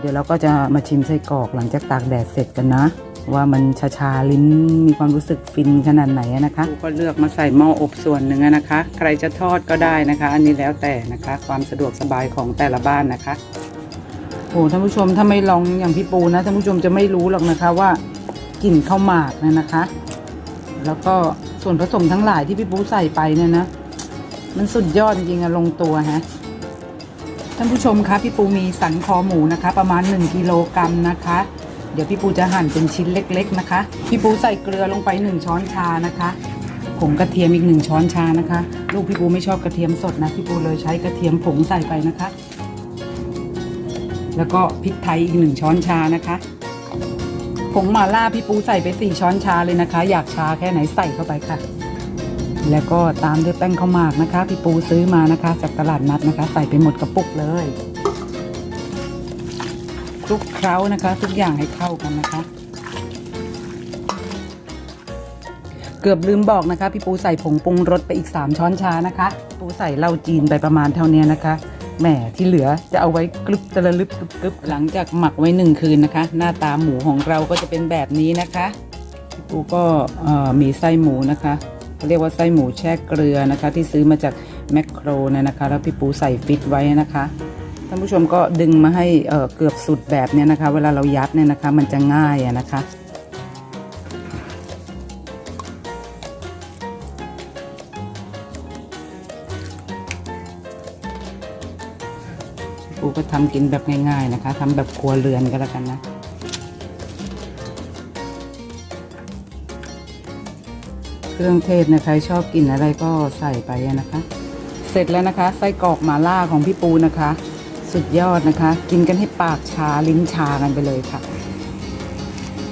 เดี๋ยวเราก็จะมาชิมไส้กรอกหลังจากตากแดดเสร็จกันนะ ว่ามันชาชาๆลิ้นมีความรู้สึกฟินขนาดไหนอะนะคะก็เลือกมาใส่หม้ออบส่วนหนึ่งอะนะคะ ใครจะทอดก็ได้นะคะ อันนี้แล้วแต่นะคะ ความสะดวกสบายของแต่ละบ้านนะคะโอ้ท่านผู้ชมถ้าไม่ลองอย่างพี่ปูนะท่านผู้ชมจะไม่รู้หรอกนะคะว่ากลิ่นข้าวหมากนะนะคะ แล้วก็ส่วนผสมทั้งหลายที่พี่ปูใส่ไปเนี่ยนะ มันสุดยอดจริงๆอะลงตัวฮะ ท่านผู้ชมคะพี่ปูมีสันคอหมูนะคะ ประมาณ 1กิโลกรัมนะคะ เดี๋ยวพี่ปูจะหั่นเป็นชิ้นเล็ก ๆนะคะ พี่ปูใส่เกลือลงไป 1 ช้อนชานะคะผงกระเทียมอีก 1 ช้อนชานะคะ ลูกพี่ปูไม่ชอบกระเทียมสดนะพี่ปูเลยใช้กระเทียมผงใส่ไปนะคะ แล้วก็พริกไทยอีก 1 ช้อนชานะคะผงหม่าล่าพี่ปูใส่ไป 4 ช้อนชาเลยนะคะ อยากชาแค่ไหนใส่เข้าไปค่ะ แล้วก็ตามด้วยแป้งข้าวหมากนะคะ พี่ปูซื้อมานะคะ จากตลาดนัดนะคะ ใส่ไปหมดกระปุกเลยคลุกเคล้านะคะ ทุกอย่างให้เข้ากันนะคะ เกือบลืมบอกนะคะ พี่ปูใส่ผงปรุงรสไปอีก 3 ช้อนชานะคะปูใส่เหล้าจีนไปประมาณเท่านี้นะคะแหมที่เหลือจะเอาไว้กรึบตะลึบกรึบกรึบหลังจากหมักไว้หนึ่งคืนนะคะ หน้าตาหมูของเราก็จะเป็นแบบนี้นะคะพี่ปูก็มีไส้หมูนะคะ เรียกว่าไส้หมูแช่เกลือนะคะ ที่ซื้อมาจากแมคโครเนี่ยนะคะ แล้วพี่ปูใส่ฟิตไว้นะคะท่านผู้ชมก็ดึงมาให้เอ่อเกือบสุดแบบเนี้ยนะคะ เวลาเรายัดเนี่ยนะคะ มันจะง่ายอะนะคะปูก็ทำกินแบบง่ายๆนะคะทำแบบครัวเรือนก็แล้วกันนะ เครื่องเทศนะใครชอบกินอะไรก็ใส่ไปนะคะ เสร็จแล้วนะคะ ไส้กรอกหมาล่าของพี่ปูนะคะ สุดยอดนะคะ กินกันให้ปากชาลิ้นชากันไปเลยค่ะ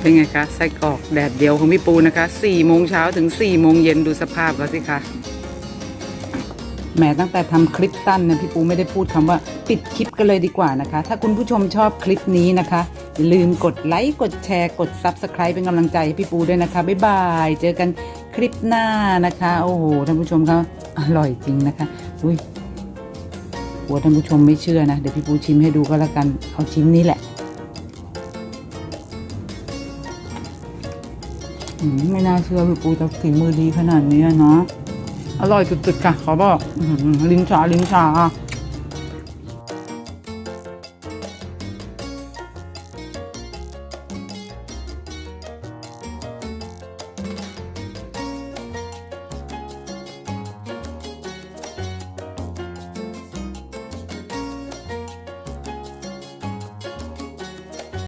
เป็นไงคะไส้กรอกแดดเดียวของพี่ปูนะคะ4โมงเช้าถึง4โมงเย็นดูสภาพเขาสิคะแหมตั้งแต่ทำคลิปสั้นนะพี่ปูไม่ได้พูดคำว่าปิดคลิปกันเลยดีกว่านะคะ ถ้าคุณผู้ชมชอบคลิปนี้นะคะอย่าลืมกดไลค์กดแชร์กด Subscribe เป็นกำลังใจให้พี่ปูด้วยนะคะ บ๊ายบาย เจอกัน คลิปหน้านะคะ โอ้โหท่านผู้ชมครับอร่อยจริงนะคะอุ้ยกลัวท่านผู้ชมไม่เชื่อนะเดี๋ยวพี่ปูชิมให้ดูก็แล้วกันเอาชิ้นนี้แหละอืมไม่น่าเชื่อพี่ปูจะฝีมือดีขนาดนี้เนาะอร่อยสุดๆค่ะขอบอกลิ้นชาลิ้นชา